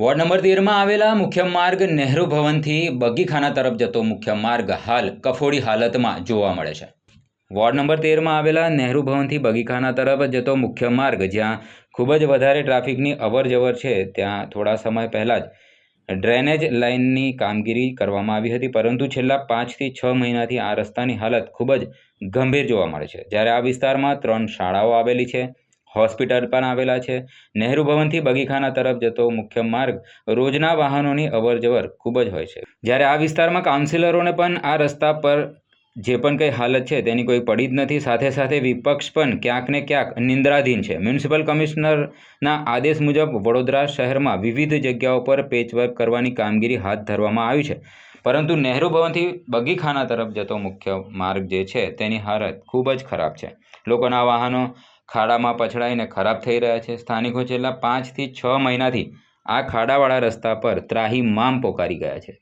Ward number તેરમાં આવેલા મુખ્ય માર્ગ નહેરુ ભવનથી બગીખાના તરફ જતો મુખ્ય માર્ગ હાલ કફોડી હાલતમાં જોવા મળે છે. વોર્ડ નંબર તેરમાં આવેલા નહેરુ ભવનથી બગીખાના તરફ જતો મુખ્ય માર્ગ, જ્યાં ખૂબ જ વધારે ટ્રાફિકની અવર જવર છે, ત્યાં થોડા સમય પહેલાં જ ડ્રેનેજ લાઇનની કામગીરી કરવામાં આવી હતી, પરંતુ છેલ્લા પાંચથી છ મહિનાથી આ રસ્તાની હાલત ખૂબ જ ગંભીર જોવા મળે છે. જ્યારે આ વિસ્તારમાં ત્રણ શાળાઓ આવેલી છે હોસ્પિટલ પણ આવેલા છે. નહેરુ ભવનથી બગીખાના તરફ જતો મુખ્ય માર્ગ રોજના વાહનોની અવર જવર ખૂબ જ હોય છે. જ્યારે આ વિસ્તારમાં કાઉન્સિલરોને પણ આ રસ્તા પર જે પણ કંઈ હાલત છે તેની કોઈ પડી જ નથી. સાથે સાથે વિપક્ષ પણ ક્યાંક ને ક્યાંક નિંદ્રાધીન છે. મ્યુનિસિપલ કમિશનરના આદેશ મુજબ વડોદરા શહેરમાં વિવિધ જગ્યાઓ પર પેચવર્ક કરવાની કામગીરી હાથ ધરવામાં આવી છે. પરંતુ નહેરુ ભવનથી બગીખાના તરફ જતો મુખ્ય માર્ગ જે છે તેની હાલત ખૂબ જ ખરાબ છે. લોકોના વાહનો ખાડામાં પછડાઈને ખરાબ થઈ રહ્યા છે. સ્થાનિકો છેલ્લા પાંચથી છ મહિનાથી આ ખાડાવાળા રસ્તા પર ત્રાહીમામ પોકારી ગયા છે.